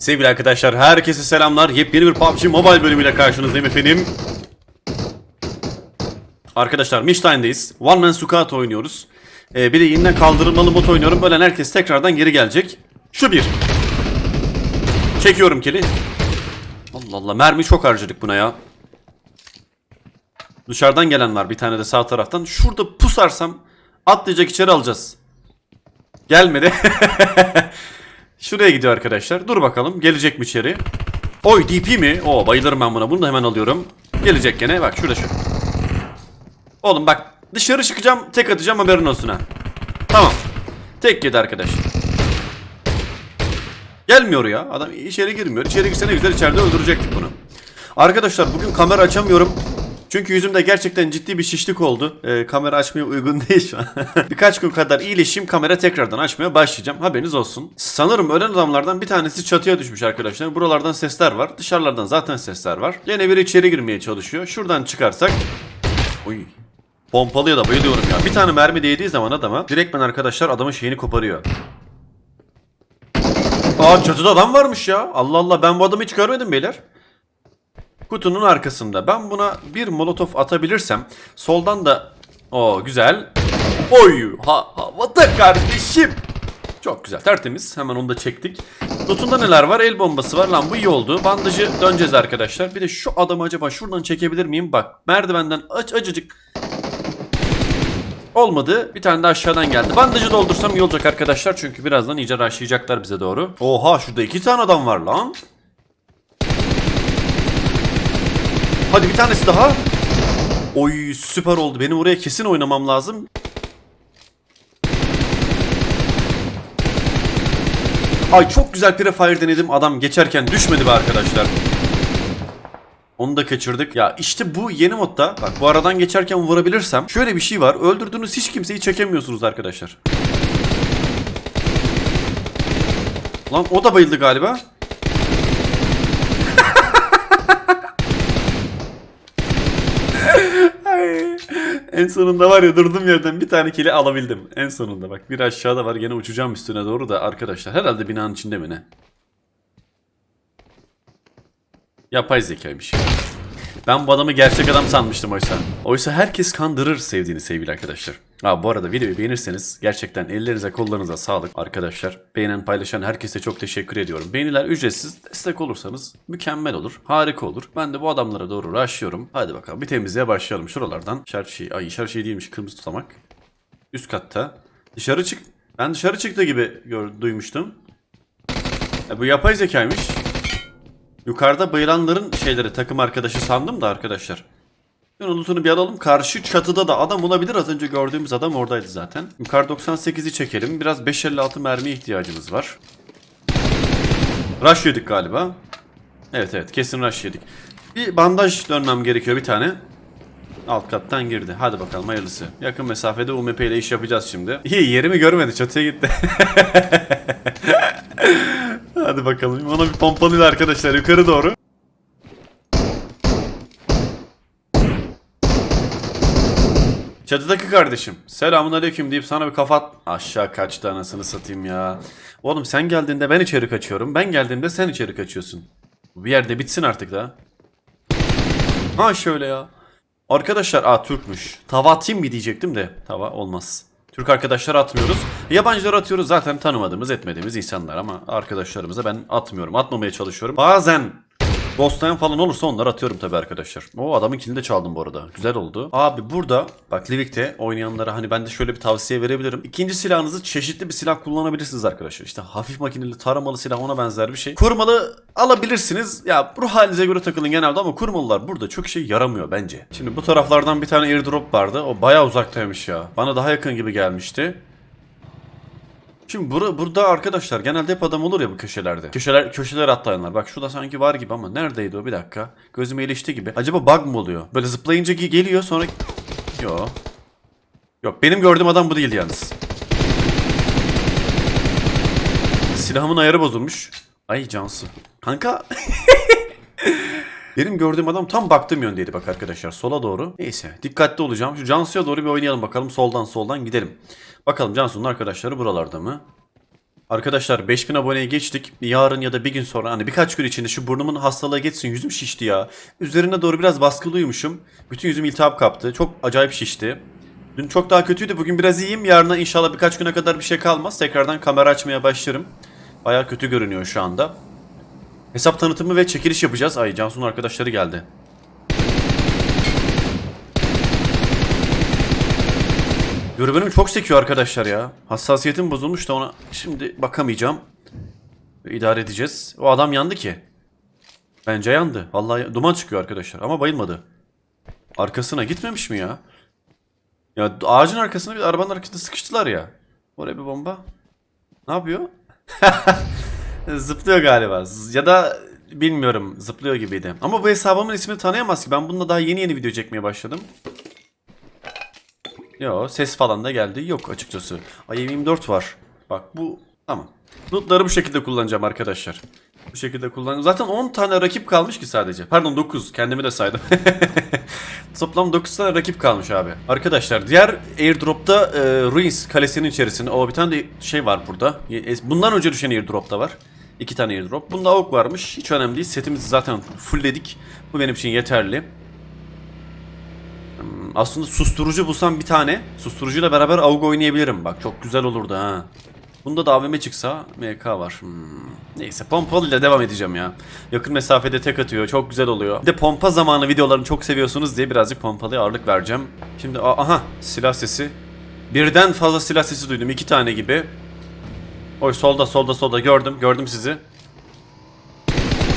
Sevgili arkadaşlar herkese selamlar. Yepyeni bir PUBG Mobile bölümüyle karşınızdayım efendim. Arkadaşlar Michline'deyiz. One Man Squad oynuyoruz. Ee, bir de yeniden kaldırılmalı mod oynuyorum. Böyle herkes tekrardan geri gelecek. Şu bir. Çekiyorum kili. Allah Allah mermi çok harcadık buna ya. Dışarıdan gelen var bir tane de sağ taraftan. Şurada pusarsam atlayacak içeri alacağız. Gelmedi. Şuraya gidiyor arkadaşlar. Dur bakalım gelecek mi içeri? Oy DP mi? Oo bayılırım ben buna. Bunu da hemen alıyorum. Gelecek gene. Bak şurada şu. Oğlum bak dışarı çıkacağım tek atacağım haberin olsun ha. Tamam. Tek yedi arkadaş. Gelmiyor ya. Adam içeri girmiyor. İçeri girse ne güzel içeride öldürecektik bunu. Arkadaşlar bugün kamera açamıyorum. Çünkü yüzümde gerçekten ciddi bir şişlik oldu. Ee, kamera açmaya uygun değil şu an. Birkaç gün kadar iyileşeyim kamera tekrardan açmaya başlayacağım. Haberiniz olsun. Sanırım ölen adamlardan bir tanesi çatıya düşmüş arkadaşlar. Buralardan sesler var. Dışarılardan zaten sesler var. Yine biri içeri girmeye çalışıyor. Şuradan çıkarsak. Uy. Pompalıya da bayılıyorum ya. Bir tane mermi değdiği zaman adama direkt ben arkadaşlar adamın şeyini koparıyor. Aa çatıda adam varmış ya. Allah Allah ben bu adamı hiç görmedim beyler. Kutunun arkasında. Ben buna bir molotof atabilirsem soldan da o güzel. Oy ha havada kardeşim. Çok güzel tertemiz. Hemen onu da çektik. Lutunda neler var? El bombası var. Lan bu iyi oldu. Bandajı döneceğiz arkadaşlar. Bir de şu adamı acaba şuradan çekebilir miyim? Bak merdivenden aç acıcık Olmadı. Bir tane de aşağıdan geldi. Bandajı doldursam iyi olacak arkadaşlar. Çünkü birazdan iyice rushlayacaklar bize doğru. Oha şurada iki tane adam var lan. Hadi bir tanesi daha. Oy süper oldu. Benim oraya kesin oynamam lazım. Ay çok güzel prefire denedim. Adam geçerken düşmedi be arkadaşlar. Onu da kaçırdık. Ya işte bu yeni modda bak bu aradan geçerken vurabilirsem şöyle bir şey var. Öldürdüğünüz hiç kimseyi çekemiyorsunuz arkadaşlar. Lan o da bayıldı galiba. En sonunda var ya durdum yerden bir tane kili alabildim. En sonunda bak bir aşağıda var gene uçacağım üstüne doğru da arkadaşlar. Herhalde binanın içinde mi ne? Yapay zekaymış. Ben bu adamı gerçek adam sanmıştım oysa. Oysa herkes kandırır sevdiğini sevgili arkadaşlar. Ha bu arada videoyu beğenirseniz gerçekten ellerinize kollarınıza sağlık arkadaşlar. Beğenen paylaşan herkese çok teşekkür ediyorum. Beğeniler ücretsiz destek olursanız mükemmel olur. Harika olur. Ben de bu adamlara doğru rushlıyorum. Hadi bakalım bir temizliğe başlayalım şuralardan. Şey, ay şey değilmiş kırmızı tutamak. Üst katta. Dışarı çık. Ben dışarı çıktı gibi gör, duymuştum. E, bu yapay zekaymış. Yukarıda bayılanların şeyleri takım arkadaşı sandım da arkadaşlar. Ben unutunu bir alalım. Karşı çatıda da adam olabilir. Az önce gördüğümüz adam oradaydı zaten. Yukarı 98'i çekelim. Biraz 556 mermi ihtiyacımız var. Rush yedik galiba. Evet evet kesin rush yedik. Bir bandaj dönmem gerekiyor bir tane. Alt kattan girdi. Hadi bakalım hayırlısı. Yakın mesafede UMP ile iş yapacağız şimdi. İyi yerimi görmedi çatıya gitti. Hadi bakalım. Ona bir pompalıyla arkadaşlar yukarı doğru. Çatıdaki kardeşim. Selamun aleyküm deyip sana bir kafa at- Aşağı kaçtı anasını satayım ya. Oğlum sen geldiğinde ben içeri kaçıyorum. Ben geldiğimde sen içeri kaçıyorsun. Bir yerde bitsin artık da. Ha şöyle ya. Arkadaşlar aa Türkmüş. Tava atayım mı diyecektim de. Tava olmaz. Türk arkadaşlar atmıyoruz. Yabancılar atıyoruz zaten tanımadığımız etmediğimiz insanlar ama arkadaşlarımıza ben atmıyorum. Atmamaya çalışıyorum. Bazen Ghostlayan falan olursa onları atıyorum tabii arkadaşlar. O adamın kilini de çaldım bu arada. Güzel oldu. Abi burada bak Livik'te oynayanlara hani ben de şöyle bir tavsiye verebilirim. İkinci silahınızı çeşitli bir silah kullanabilirsiniz arkadaşlar. İşte hafif makineli taramalı silah ona benzer bir şey. Kurmalı alabilirsiniz. Ya ruh halinize göre takılın genelde ama kurmalılar burada çok şey yaramıyor bence. Şimdi bu taraflardan bir tane airdrop vardı. O bayağı uzaktaymış ya. Bana daha yakın gibi gelmişti. Şimdi bura, burada arkadaşlar genelde hep adam olur ya bu köşelerde. Köşeler köşeler atlayanlar. Bak şurada sanki var gibi ama neredeydi o bir dakika. Gözüme ilişti gibi. Acaba bug mı oluyor? Böyle zıplayınca ge- geliyor sonra... Yo. Yok benim gördüğüm adam bu değildi yalnız. Silahımın ayarı bozulmuş. Ay Cansu. Kanka. Benim gördüğüm adam tam baktığım yöndeydi bak arkadaşlar sola doğru. Neyse dikkatli olacağım. Şu Cansu'ya doğru bir oynayalım bakalım soldan soldan gidelim. Bakalım Cansu'nun arkadaşları buralarda mı? Arkadaşlar 5000 aboneye geçtik. Yarın ya da bir gün sonra hani birkaç gün içinde şu burnumun hastalığı geçsin. Yüzüm şişti ya. Üzerine doğru biraz baskılı uyumuşum. Bütün yüzüm iltihap kaptı. Çok acayip şişti. Dün çok daha kötüydü. Bugün biraz iyiyim. Yarına inşallah birkaç güne kadar bir şey kalmaz. Tekrardan kamera açmaya başlarım. Baya kötü görünüyor şu anda. Hesap tanıtımı ve çekiliş yapacağız. Ay Cansu'nun arkadaşları geldi. Dürbünüm çok sekiyor arkadaşlar ya. Hassasiyetim bozulmuş da ona şimdi bakamayacağım. İdare edeceğiz. O adam yandı ki. Bence yandı. Vallahi duman çıkıyor arkadaşlar ama bayılmadı. Arkasına gitmemiş mi ya? Ya ağacın arkasına bir arabanın arkasında sıkıştılar ya. Oraya bir bomba. Ne yapıyor? Zıplıyor galiba. Ya da bilmiyorum zıplıyor gibiydi. Ama bu hesabımın ismini tanıyamaz ki. Ben bununla daha yeni yeni video çekmeye başladım. Yo ses falan da geldi. Yok açıkçası. i24 var. Bak bu tamam. Notları bu şekilde kullanacağım arkadaşlar. Bu şekilde kullanacağım. Zaten 10 tane rakip kalmış ki sadece. Pardon 9. Kendimi de saydım. Toplam 9 tane rakip kalmış abi. Arkadaşlar diğer airdropta e, Ruins kalesinin içerisinde. O bir tane de şey var burada. Bundan önce düşen airdropta var. İki tane airdrop. Bunda ok varmış. Hiç önemli değil. Setimizi zaten fullledik. Bu benim için yeterli. Aslında susturucu bulsam bir tane. Susturucuyla beraber AUG oynayabilirim. Bak çok güzel olurdu ha. Bunda da AVM çıksa MK var. Hmm. Neyse pompalıyla devam edeceğim ya. Yakın mesafede tek atıyor. Çok güzel oluyor. Bir de pompa zamanı videolarını çok seviyorsunuz diye birazcık pompalıya ağırlık vereceğim. Şimdi aha silah sesi. Birden fazla silah sesi duydum. iki tane gibi. Oy solda solda solda gördüm. Gördüm sizi.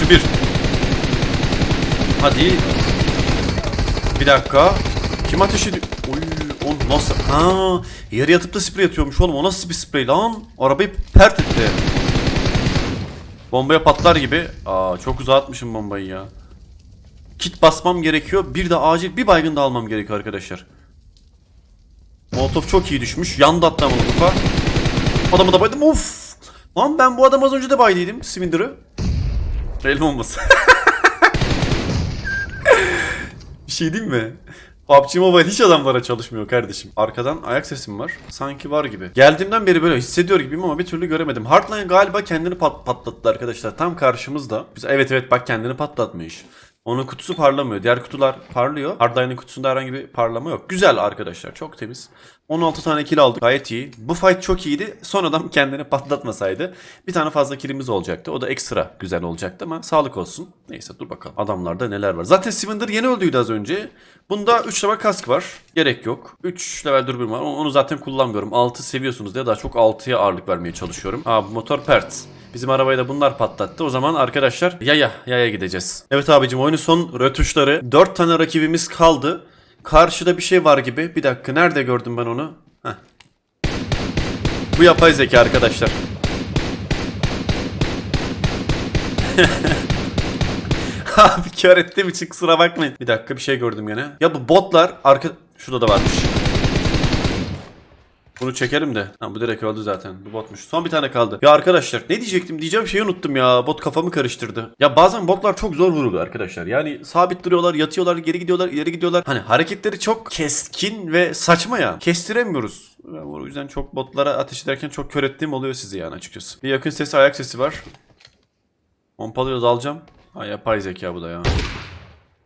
Şu bir. Hadi. Bir dakika. Kim ateş ediyor? Nasıl? Ha, yere yatıp da sprey atıyormuş oğlum. O nasıl bir sprey lan? Arabayı pert etti. Bombaya patlar gibi. Aa, çok uzağa atmışım bombayı ya. Kit basmam gerekiyor. Bir de acil bir baygın da almam gerekiyor arkadaşlar. Molotov çok iyi düşmüş. Yandı hatta Molotov'a. Adamı da baydım. Of. Lan ben bu adam az önce de baydıydım. Sivindir'ı. El bombası. Bir şey diyeyim mi? PUBG Mobile hiç adamlara çalışmıyor kardeşim. Arkadan ayak sesim var. Sanki var gibi. Geldiğimden beri böyle hissediyor gibiyim ama bir türlü göremedim. Hardline galiba kendini pat patlattı arkadaşlar. Tam karşımızda. Biz, evet evet bak kendini patlatmış. Onun kutusu parlamıyor. Diğer kutular parlıyor. Hardline'ın kutusunda herhangi bir parlama yok. Güzel arkadaşlar. Çok temiz. 16 tane kill aldık. Gayet iyi. Bu fight çok iyiydi. Son adam kendini patlatmasaydı bir tane fazla killimiz olacaktı. O da ekstra güzel olacaktı ama sağlık olsun. Neyse dur bakalım. Adamlarda neler var. Zaten Swinder yeni öldüydü az önce. Bunda 3 level kask var. Gerek yok. 3 level dürbün var. Onu zaten kullanmıyorum. 6 seviyorsunuz diye daha çok 6'ya ağırlık vermeye çalışıyorum. Aa bu motor pert. Bizim arabayı da bunlar patlattı. O zaman arkadaşlar yaya yaya gideceğiz. Evet abicim oyunun son rötuşları. 4 tane rakibimiz kaldı. Karşıda bir şey var gibi. Bir dakika nerede gördüm ben onu? Heh. Bu yapay zeka arkadaşlar. Abi kör ettiğim için kusura bakmayın. Bir dakika bir şey gördüm gene. Ya bu botlar arka... Şurada da varmış. Bunu çekelim de. Ha, bu direkt öldü zaten. Bu botmuş. Son bir tane kaldı. Ya arkadaşlar ne diyecektim? Diyeceğim şeyi unuttum ya. Bot kafamı karıştırdı. Ya bazen botlar çok zor vuruluyor arkadaşlar. Yani sabit duruyorlar, yatıyorlar, geri gidiyorlar, ileri gidiyorlar. Hani hareketleri çok keskin ve saçma ya. Kestiremiyoruz. O yüzden çok botlara ateş ederken çok kör ettiğim oluyor sizi yani açıkçası. Bir yakın sesi, ayak sesi var. Pompalıyor dalacağım. Ha yapay zeka bu da ya.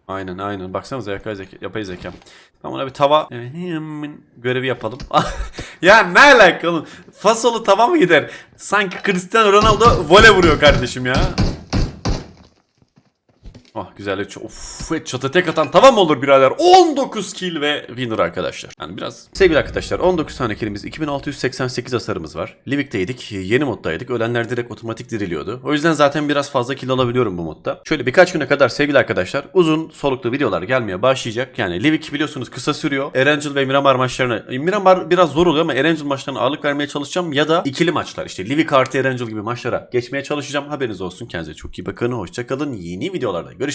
Aynen aynen. Baksanıza yapay zeka. Yapay zeka. Ben ona bir tava görevi yapalım. ya ne alaka oğlum? Fasolu tava mı gider? Sanki Cristiano Ronaldo vole vuruyor kardeşim ya. Güzel. Of çatı tek atan tava mı olur birader? 19 kill ve winner arkadaşlar. Yani biraz sevgili arkadaşlar 19 tane killimiz 2688 hasarımız var. Livik'teydik. Yeni moddaydık. Ölenler direkt otomatik diriliyordu. O yüzden zaten biraz fazla kill alabiliyorum bu modda. Şöyle birkaç güne kadar sevgili arkadaşlar uzun soluklu videolar gelmeye başlayacak. Yani Livik biliyorsunuz kısa sürüyor. Erangel ve Miramar maçlarına Miramar biraz zor oluyor ama Erangel maçlarına ağırlık vermeye çalışacağım ya da ikili maçlar işte Livik artı Erangel gibi maçlara geçmeye çalışacağım. Haberiniz olsun. Kendinize çok iyi bakın. Hoşçakalın. Yeni videolarda